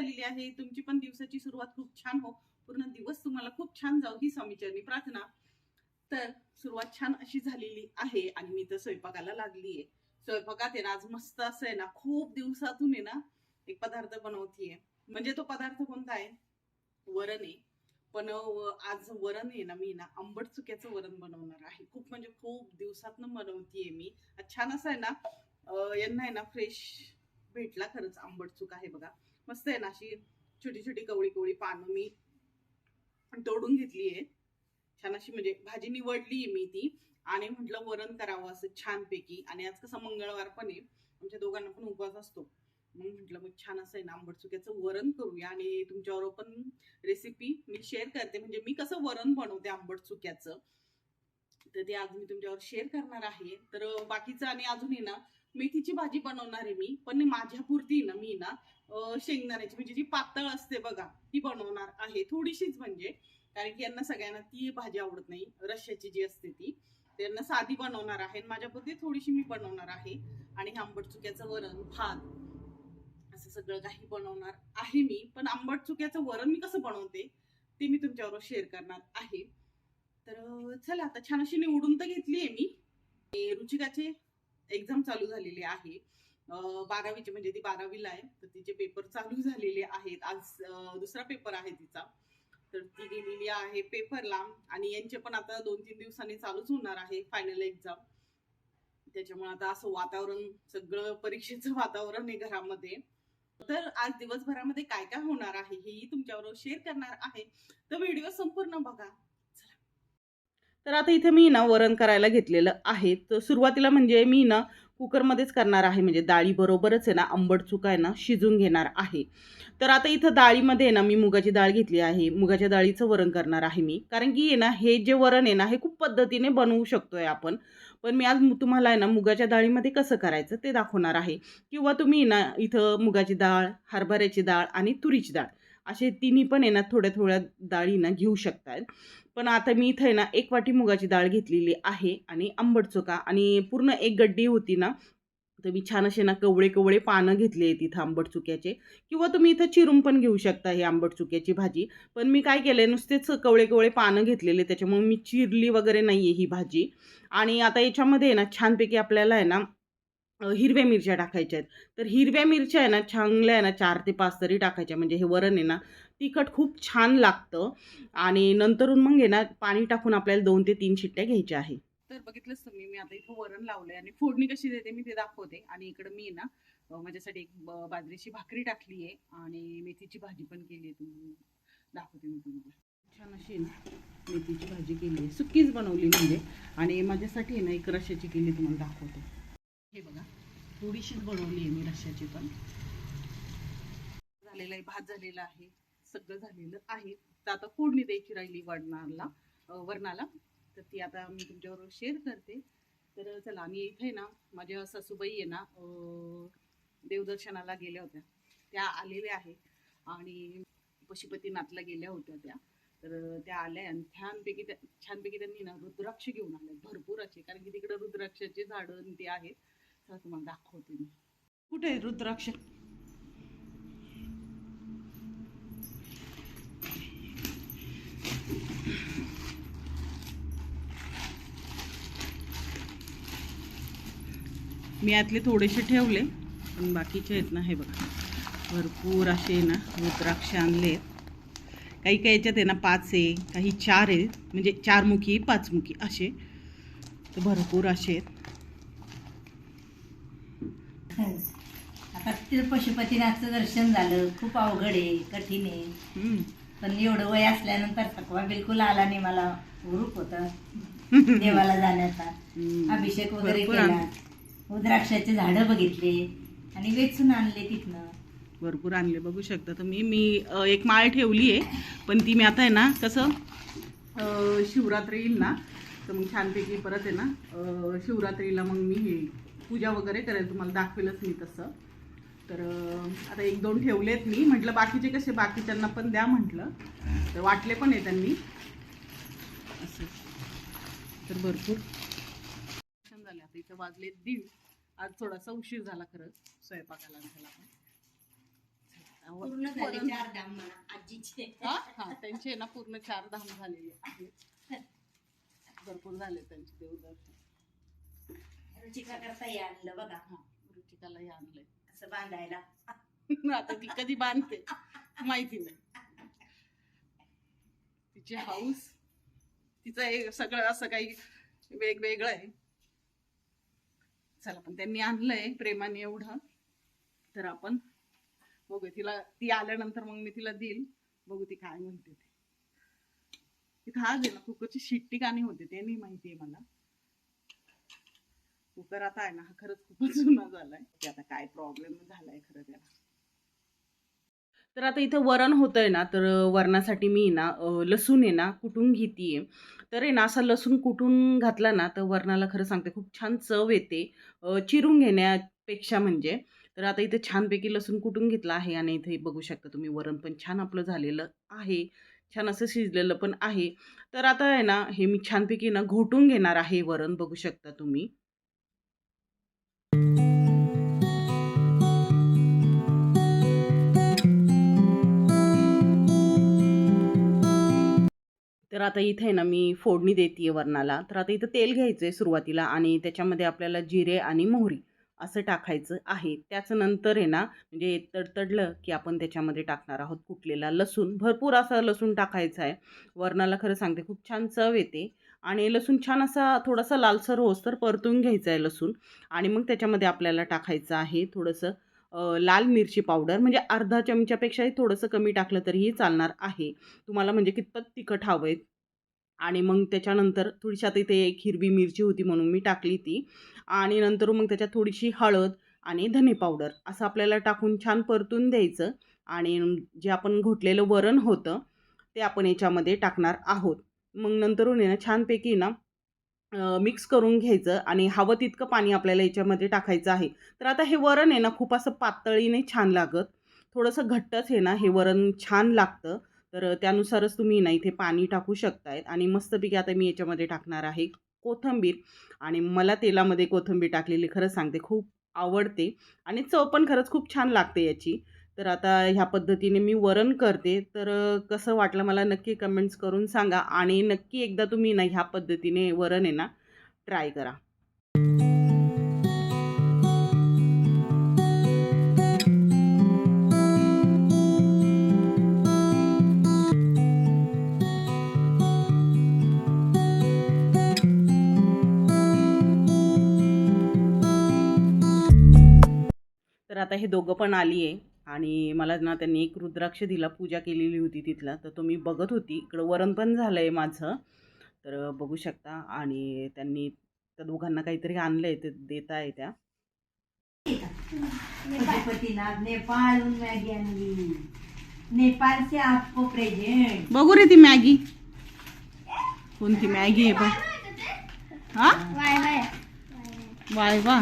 झालेली आहे. तुमची पण दिवसाची सुरुवात खूप छान हो. पूर्ण दिवस तुम्हाला खूप छान जाऊ ही स्वामीचरणी प्रार्थना. तर सुरुवात छान अशी झालेली आहे आणि मी तर स्वयंपाकाला लागली आहे स्वयंपाकात आहे ना आज मस्त असं आहे ना खूप दिवसातून आहे ना एक पदार्थ बनवतीये. म्हणजे तो पदार्थ कोणता आहे? वरण आहे. पण आज वरण आहे ना मी ना आंबट चुक्याचं वरण बनवणार आहे. खूप म्हणजे खूप दिवसातनं बनवतीये मी. छान असं आहे ना यांना आहे ना फ्रेश भेटला खरंच आंबट चूक आहे बघा. मस्त आहे ना अशी छोटी छोटी कवळी कवळी पानं मी तोडून घेतली आहे. छान अशी म्हणजे भाजी निवडली मी ती. आणि म्हटलं वरण करावं असं छानपैकी. आणि आज कसं मंगळवार पण आहे. आमच्या दोघांना पण उपवास असतो. मग म्हटलं मग छान असं आहे ना आंबट चुक्याचं वरण करूया. आणि तुमच्यावर पण रेसिपी मी शेअर करते. म्हणजे मी कसं वरण बनवते आंबट चुक्याचं तर ते आज मी तुमच्यावर शेअर करणार आहे. तर बाकीचं आणि अजून आहे ना मेथीची भाजी बनवणार आहे मी पण माझ्या पुरती ना मी ना शेंगदाण्याची म्हणजे जी पातळ असते बघा ती बनवणार आहे थोडीशीच म्हणजे कारण की यांना सगळ्यांना ती भाजी आवडत नाही रश्याची जी असते ती त्यांना साधी बनवणार आहे माझ्यापुरती थोडीशी मी बनवणार आहे. आणि आंबट चुक्याचं वरण भात असं सगळं काही बनवणार आहे मी पण आंबट चुक्याचं वरण मी कसं बनवते ते मी तुमच्याबरोबर शेअर करणार आहे. तर चला आता छान अशी निवडून तर घेतली आहे मी रुचिकाचे एक्झाम चालू झालेली आहे. बारावीची म्हणजे ती बारावीला आहे तर तिचे पेपर चालू झालेले आहेत. आज दुसरा पेपर आहे तिचा. तर ती गेलेली आहे पेपरला आणि यांचे पण आता दोन तीन दिवसांनी चालूच होणार आहे फायनल एक्झाम त्याच्यामुळे आता असं वातावरण सगळं परीक्षेचं वातावरण आहे घरामध्ये. तर आज दिवसभरामध्ये काय काय होणार आहे हेही तुमच्याबरोबर शेअर करणार आहे. तर व्हिडिओ संपूर्ण बघा. तर आता इथे मी ना वरण करायला घेतलेलं आहे. तर सुरुवातीला म्हणजे मी ना कुकरमध्येच करणार आहे. म्हणजे डाळीबरोबरच आहे ना आंबट चुका आहे ना शिजून घेणार आहे. तर आता इथं डाळीमध्ये आहे ना मी मुगाची डाळ घेतली आहे. मुगाच्या डाळीचं वरण करणार आहे मी. कारण की आहे ना हे जे वरण आहे ना हे खूप पद्धतीने बनवू शकतो आहे आपण. पण मी आज तुम्हाला आहे ना मुगाच्या डाळीमध्ये कसं करायचं ते दाखवणार आहे. किंवा तुम्ही ना इथं मुगाची डाळ हरभऱ्याची डाळ आणि तुरीची डाळ असे तिन्ही पण आहे ना थोड्या थोड्या डाळी ना घेऊ शकतात पण आता मी इथं आहे ना एक वाटी मुगाची डाळ घेतलेली आहे आणि आंबट चुका आणि पूर्ण एक गड्डी होती ना तर मी छान असे ना कवळे कवळे पानं घेतले आहेत इथं आंबट चुक्याचे किंवा तुम्ही इथं चिरून पण घेऊ शकता ही आंबट चुक्याची भाजी. पण मी काय केलं आहे नुसतेच कवळे कवळे पानं घेतलेले त्याच्यामुळे मी चिरली वगैरे नाही आहे ही भाजी. आणि आता याच्यामध्ये आहे ना छानपैकी आपल्याला आहे ना हिरव्या मिरच्या टाकायच्या आहेत. तर हिरव्या मिरच्या आहे ना चांगल्या आहे ना चार ते पाच तरी टाकायच्या. म्हणजे हे वरण आहे ना तिखट खूप छान लागतं. आणि नंतरून मग आहे ना पाणी टाकून आपल्याला दोन ते तीन शिट्ट्या घ्यायच्या आहे. तर बघितलंच तुम्ही मी आता इथं वरण लावलंय आणि फोडणी कशी देते मी ते दाखवते. आणि इकडं मी ना माझ्यासाठी एक ब- बाजरीची भाकरी टाकली आहे आणि मेथीची भाजी पण केली आहे तुम्ही. दाखवते मी तुम्हाला. छान अशी ना मेथीची भाजी केली आहे सुक्कीच बनवली म्हणजे. आणि माझ्यासाठी आहे ना एक रशाची केली तुम्हाला दाखवते. हे बघा थोडीशीच बनवली आहे मी रश्याची पण. झालेला आहे भात झालेला आहे सगळं झालेलं आहे. तर आता फोडणी द्यायची राहिली वरणाला वरणाला. तर ती आता मी तुमच्याबरोबर शेअर करते. तर चला आम्ही इथे ना माझ्या सासूबाई आहे ना देवदर्शनाला गेल्या होत्या. त्या आलेल्या आहेत आणि पशुपतीनाथला गेल्या होत्या त्या. तर त्या आल्या आणि छानपैकी त्या छानपैकी त्यांनी ना रुद्राक्ष घेऊन आल्या. भरपूर असे कारण की तिकडे रुद्राक्षाचे झाडं ते आहेत. तर तुम्हाला दाखवते मी. कुठे आहे रुद्राक्ष? मी यातले थोडेसे ठेवले पण बाकीचे आहेत ना हे बघा. भरपूर असे ना रुद्राक्ष आणले. काही काही याच्यात आहे ना पाच आहे काही चार आहे. म्हणजे चारमुखी पाचमुखी असे. तर भरपूर असे आहेत आता तिथं पशुपतीनाथचं दर्शन झालं. खूप अवघड आहे कठीण आहे. पण एवढं वय असल्यानंतर थकवा बिलकुल आला नाही मला. हुरूप होता. देवाला जाण्याचा. अभिषेक वगैरे केला. रुद्राक्षाचे झाडं बघितले. आणि वेचून आणले तिथनं. भरपूर आणले. बघू शकता तुम्ही. मी एक माळ ठेवली आहे. पण ती मी आता आहे ना कसं शिवरात्री येईल ना तर मग छानपैकी परत आहे ना शिवरात्रीला मग मी हे पूजा वगैरे करेल. तुम्हाला दाखवेलच मी तसं. तर आता एक दोन ठेवलेत मी. म्हटलं बाकीचे कसे बाकीच्यांना पण द्या म्हटलं. तर वाटले पण आहे त्यांनी. असं. तर भरपूर. झाले. आता इथं वाजले दीड. आज थोडासा उशीर झाला खरंच स्वयंपाकाला झाला पण. पूर्ण झाले वरण. चार धाम म्हणा आजीचे. हा हा त्यांचे ना पूर्ण चार धाम झालेले आहेत. भरपूर झाले त्यांचे देवदर्शन. रुचिका करता हे आणलं बघा. हा रुचिकालाही आणलंय. असं बांधायला. आता ती कधी बांधते? माहिती नाही. तिची हाऊस तिचं हे सगळं असं काही वेगवेगळं आहे. चला पण त्यांनी आणलंय प्रेमाने एवढं. तर आपण बघू तिला ती आल्यानंतर मग मी तिला देईल. बघू ती काय म्हणते ते. तिथं आज आहे ना कुकरची शिट्टी का नाही होते ते नाही माहिती आहे मला. कुकर आता आहे ना हा खरंच खूपच जुना झालाय. की आता काय प्रॉब्लेम झालाय खरं त्याला. तर आता इथं वरण होतंय ना तर वरणासाठी मी ना लसूण आहे ना कुटून घेते तर आहे ना असा लसूण कुटून घातला ना तर वरणाला खरं सांगते खूप छान चव येते. चिरून घेण्यापेक्षा म्हणजे. तर आता इथे छानपैकी लसूण कुटून घेतला आहे आणि इथे बघू शकता तुम्ही वरण पण छान आपलं झालेलं आहे. छान असं शिजलेलं पण आहे. तर आता आहे ना हे मी छानपैकी ना घोटून घेणार आहे वरण बघू शकता तुम्ही. तर आता इथे आहे ना मी फोडणी देते वरणाला. तर आता इथं तेल घ्यायचं आहे सुरुवातीला आणि त्याच्यामध्ये आपल्याला जिरे आणि मोहरी असं टाकायचं आहे. त्याचं नंतर आहे ना म्हणजे तडतडलं की आपण त्याच्यामध्ये टाकणार आहोत कुटलेला लसूण. भरपूर असा लसूण टाकायचा आहे. वरणाला खरं सांगते खूप छान चव येते. आणि लसूण छान असा थोडासा लालसर होस तर परतून घ्यायचा आहे लसूण. आणि मग त्याच्यामध्ये आपल्याला टाकायचं आहे थोडंसं लाल मिरची पावडर म्हणजे अर्धा चमच्यापेक्षाही थोडंसं कमी टाकलं तरीही चालणार आहे. तुम्हाला म्हणजे कितपत तिखट हवं आहे आणि मग त्याच्यानंतर थोडीशी आता इथे एक हिरवी मिरची होती म्हणून मी टाकली ती. आणि नंतर मग त्याच्यात थोडीशी हळद आणि धने पावडर असं आपल्याला टाकून छान परतून द्यायचं. आणि जे आपण घोटलेलं वरण होतं ते आपण याच्यामध्ये टाकणार आहोत. मग नंतरून आहे ना छानपैकी ना मिक्स करून घ्यायचं आणि हवं तितकं पाणी आपल्याला याच्यामध्ये टाकायचं आहे. तर आता हे वरण आहे ना खूप असं पातळीने छान लागत. थोडंसं घट्टच आहे ना हे वरण छान लागतं. तर त्यानुसारच तुम्ही ना इथे पाणी टाकू शकतायत. आणि मस्तपैकी आता मी याच्यामध्ये टाकणार आहे कोथिंबीर. आणि मला तेलामध्ये कोथिंबीर टाकलेली खरंच सांगते खूप आवडते. आणि चव पण खरंच खूप छान लागते याची. तर आता ह्या पद्धतीने मी वरण करते. तर कसं वाटलं मला नक्की कमेंट्स करून सांगा आणि नक्की एकदा तुम्ही ना ह्या पद्धतीने वरण आहे ना ट्राय करा. तर आता हे दोघं पण आली आहे आणि मला ना त्यांनी एक रुद्राक्ष दिला पूजा केलेली होती तिथला. तर तो मी बघत होती. इकडं वरण पण झालं आहे माझं. तर बघू शकता. आणि त्यांनी त्या दोघांना काहीतरी आणलं आहे ते देत आहे त्या मॅगी आणली. नेपाळ से आपको प्रेजेंट बघू रे ती मॅगी. कोणती मॅगी आहे पण हा? वाय वा.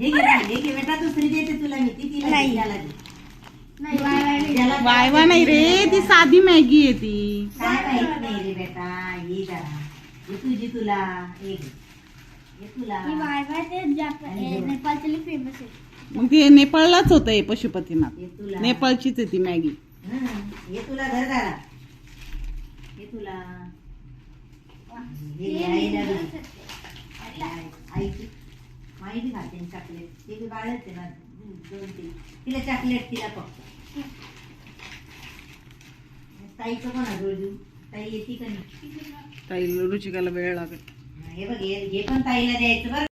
हे घे हे घे बेटा दुसरी देते तुला मी ती तिला दे, त्याला दे. त्याला वाय वा नाही रे ती साधी मॅगी आहे ती. काय माहीत नाही रे बेटा ये जरा. हे तुझी तुला हे घे. हे तुला फेमस आहे. मग ते नेपाळलाच होतं हे पशुपतीनाथ. हे तुला. नेपाळचीच आहे ती मॅगी. हं, हे तुला घर जरा. हे तुला. हे घे, आईला दे. आई- आईची माहिती खाते चॉकलेट ते बी आहे ना दोन तीन. तिला चॉकलेट तिला फक्त. ताईचं जोड देऊ ताई येते का नाही? ताई रुचिकाला वेळ लागेल. हं, बघ हे हे पण ताईला द्यायचं बरं.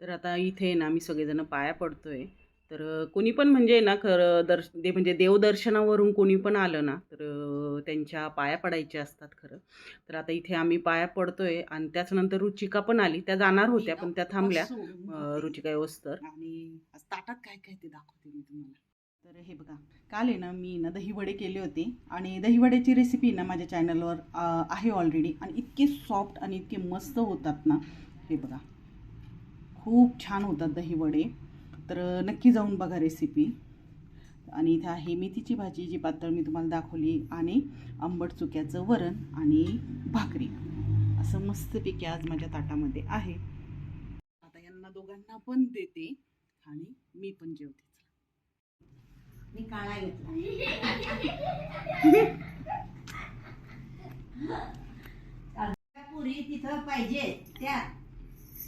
तर आता इथे ना आम्ही सगळेजण पाया पडतोय. तर कोणी पण म्हणजे ना खरं दर्श दे म्हणजे देवदर्शनावरून कोणी पण आलं ना तर त्यांच्या पाया पडायच्या असतात खरं. तर आता इथे आम्ही पाया पडतोय आणि त्याच्यानंतर रुचिका पण आली. त्या जाणार होत्या पण त्या थांबल्या. रुचिका व्यवस्थर आणि ताटात काय काय ते दाखवते मी तुम्हाला. तर हे बघा काल आहे ना मी ना दहीवडे केले होते. आणि दहीवड्याची रेसिपी ना माझ्या चॅनलवर आहे ऑलरेडी आणि इतके सॉफ्ट आणि इतके मस्त होतात ना. हे बघा. खूप छान होतात दहीवडे तर नक्की जाऊन बघा रेसिपी आणि इथं आहे मेथीची भाजी जी पातळ मी तुम्हाला दाखवली आणि आंबट चुक्याचं वरण आणि भाकरी. असं मस्तपैकी आज माझ्या ताटामध्ये आहे. आता यांना दोघांना पण देते आणि मी पण जेवते. मी काळा घेतला पुरी तिथं पाहिजे त्या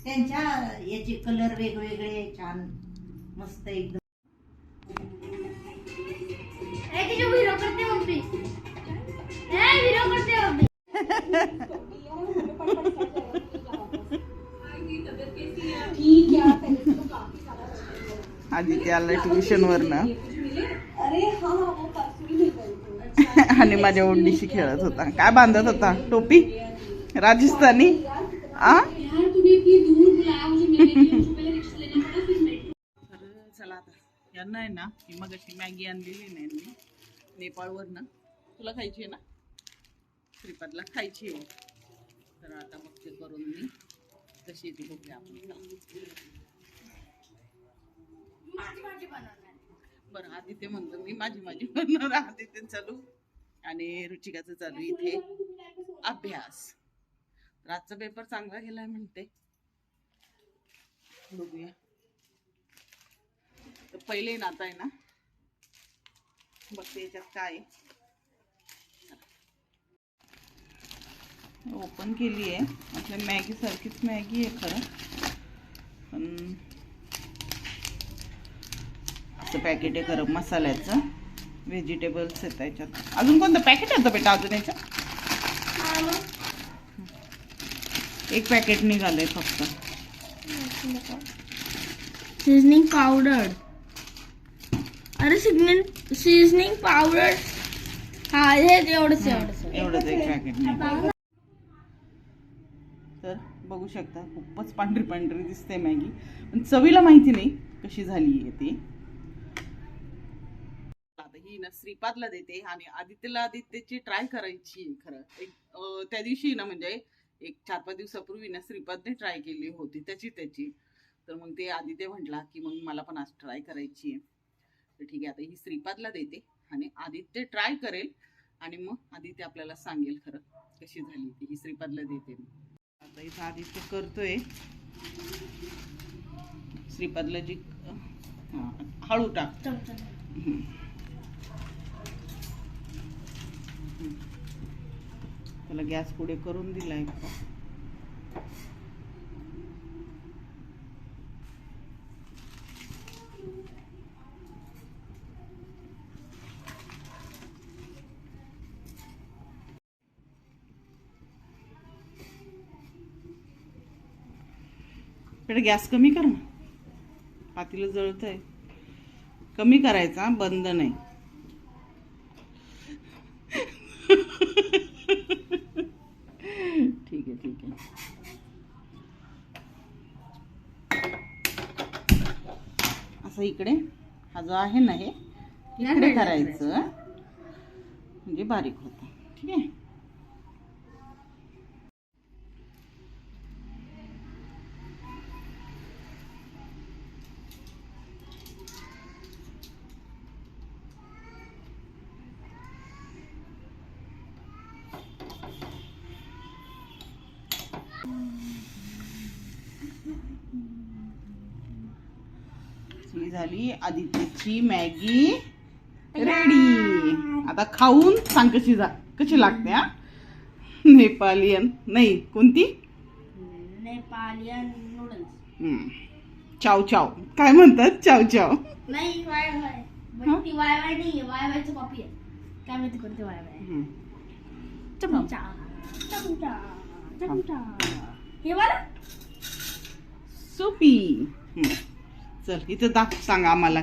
त्यांच्या याचे कलर वेगवेगळे छान मस्त एकदम. आदित्याला ट्युशन वरनं आणि माझ्या ओंडीशी खेळत होता. काय बांधत होता? टोपी? राजस्थानी? आ? चला आता. यांना आहे ना ही मग अशी मॅगी आणलेली नाही मी नेपाळवरनं. तुला खायची आहे ना? श्रीपादला खायची आहे. तर आता मग ते करून मी कशी येते बघूया आपण. चला. बरं आदित्य म्हणतो मी माझी माझी म्हणणार आदित्य चालू. आणि रुचिकाचं चालू इथे. अभ्यास. तर आजचा पेपर चांगला गेलाय म्हणते. बघूया. तर पहिले नाता आहे ना. बघते याच्यात काय ओपन केली आहे आपल्या मॅगी सारखीच मॅगी आहे खरं. पण असं पॅकेट आहे खरं मसाल्याचं. व्हेजिटेबल्स आहेत त्याच्यात. अजून कोणतं पॅकेट येतं बेटा अजून याच्यात? एक पॅकेट निघालंय फक्त. सीझनिंग पावडर अरे सिग्नल सीझनिंग पावडर हा हे एवढंच एवढंच. एवढंच एक पॅकेट निघालं तर बघू शकता खूपच पांढरी पांढरी दिसते मॅगी. पण चवीला माहिती नाही कशी झाली आहे ती. ही ना श्रीपादला देते आणि आदित्यला आदित्यची ट्राय करायची खरं. एक त्या दिवशी ना म्हणजे एक चार पाच दिवसापूर्वी ना श्रीपादने ट्राय केली होती त्याची त्याची. तर मग ते आदित्य म्हटला की मग मला पण आज ट्राय करायची आहे. तर ठीक आहे आता ही श्रीपादला देते आणि आदित्य ट्राय करेल आणि मग आदित्य आपल्याला सांगेल खरं कशी झाली ती. ही श्रीपादला देते मी. आता इथं आदित्य करतोय. श्रीपादला जी हळू टाक. त्याला गॅस पुढे करून दिलाय इकडे गॅस कमी कर ना. पातीला जळत आहे कमी करायचा बंद नाही ठीक आहे ठीक आहे असं इकडे. हा जो आहे ना हे इकडे करायचं. म्हणजे बारीक होतं. ठीक आहे ही झाली. आदित्यची मॅगी रेडी आता खाऊन सांग कशी जा कशी लागते हा? नेपालियन. नाही कोणती? नेपालियन नूडल्स. चाव चाव. काय म्हणतात? चाव चाव. नाही वाय वाय. ती वाय वाय नाही वाय वायची कॉपी आहे. काय माहिती कोणती वाय वाय. चमचा. चमचा. चमचा. हे वाला? सुपी. चल इथं दाख सांग आम्हाला.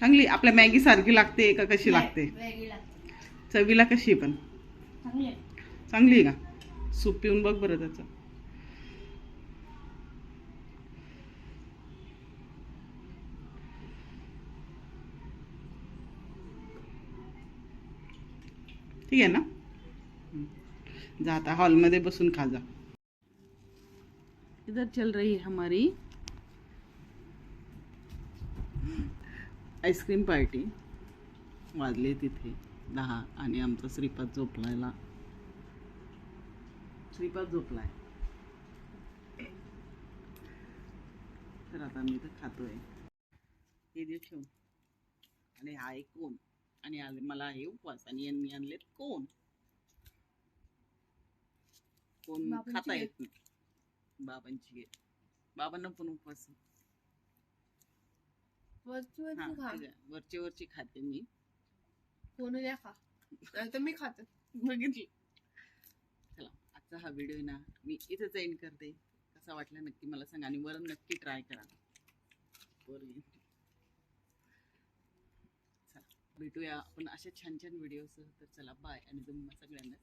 चांगली आपल्या मॅगी सारखी लागते का कशी लागते. चवीला कशी पण? चांगली आहे. चांगली आहे का? सूप पिऊन बघ बरं त्याचं. ठीक आहे ना? जा आता हॉलमध्ये बसून खा जा. इधर चल रही है हमारी आईस्क्रीम पार्टी वाजले तिथे दहा आणि आमचा श्रीपाद झोपलायला. श्रीपाद झोपलाय. तर आता मी तर खातोय. हे दे ठेवून आणि हा एक कोण? आणि मला आहे उपवास आणि यांनी आणलेत कोण? कोण खाता. येत नाही. बाबांची आहे. बाबांना पण उपवास आहे. वरची वरची खाते मी. कोण द्या खा. तर मी खाते. बघितली. चला आजचा हा व्हिडिओ ना मी इथेच एंड करते. कसा वाटला नक्की मला सांगा आणि वरून नक्की ट्राय करा. भेटूया. आपण अशा छान छान व्हिडिओसह तर चला बाय आणि तुम्हाला सगळ्यांना